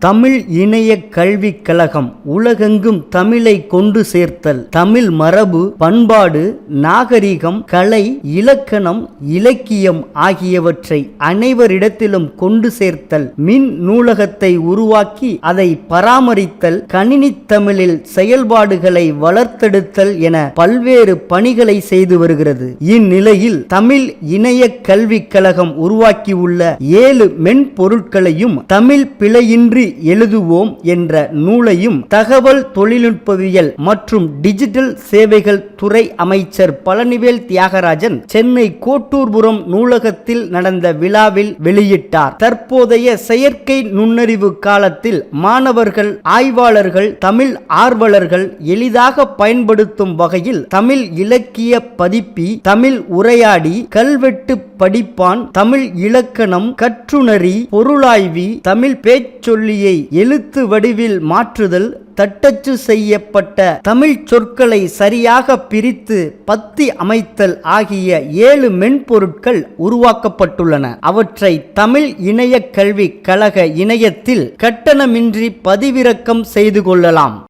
தமிழ் இணைய கல்விக் கழகம் உலகெங்கும் தமிழை கொண்டு சேர்த்தல். தமிழ் மரபு பண்பாடு நாகரிகம் கலை இலக்கணம் இலக்கியம் ஆகியவற்றை அனைவரிடத்திலும் கொண்டு சேர்த்தல். மின் நூலகத்தை உருவாக்கி அதை பராமரித்தல். கணினித் தமிழில் செயல்பாடுகளை வளர்த்தெடுத்தல் என பல்வேறு பணிகளை செய்து வருகிறது. இந்நிலையில் தமிழ் இணைய கல்விக் கழகம் உருவாக்கியுள்ள ஏழு மென்பொருட்களையும் தமிழ் பிழையின்றி எழுதுவோம் என்ற நூலையும் தகவல் தொழில்நுட்பவியல் மற்றும் டிஜிட்டல் சேவைகள் துறை அமைச்சர் பழனிவேல் தியாகராஜன் சென்னை கோட்டூர்புரம் நூலகத்தில் நடந்த விழாவில் வெளியிட்டார். தற்போதைய செயற்கை நுண்ணறிவு காலத்தில் மாணவர்கள் ஆய்வாளர்கள் தமிழ் ஆர்வலர்கள் எளிதாக பயன்படுத்தும் வகையில் தமிழ் இலக்கிய பதிப்பி தமிழ் உரையாடி கல்வெட்டு படிப்பான் தமிழ் இலக்கணம் கற்றுணரி பொருளாய்வி தமிழ் பேச்சொல்லியை எழுத்து வடிவில் மாற்றுதல் தட்டச்சு செய்யப்பட்ட தமிழ் சொற்களை சரியாக பிரித்து பத்தி அமைத்தல் ஆகிய ஏழு மென்பொருட்கள் உருவாக்கப்பட்டுள்ளன. அவற்றை தமிழ் இணைய கல்வி கழக இணையத்தில் கட்டணமின்றி பதிவிறக்கம் செய்து கொள்ளலாம்.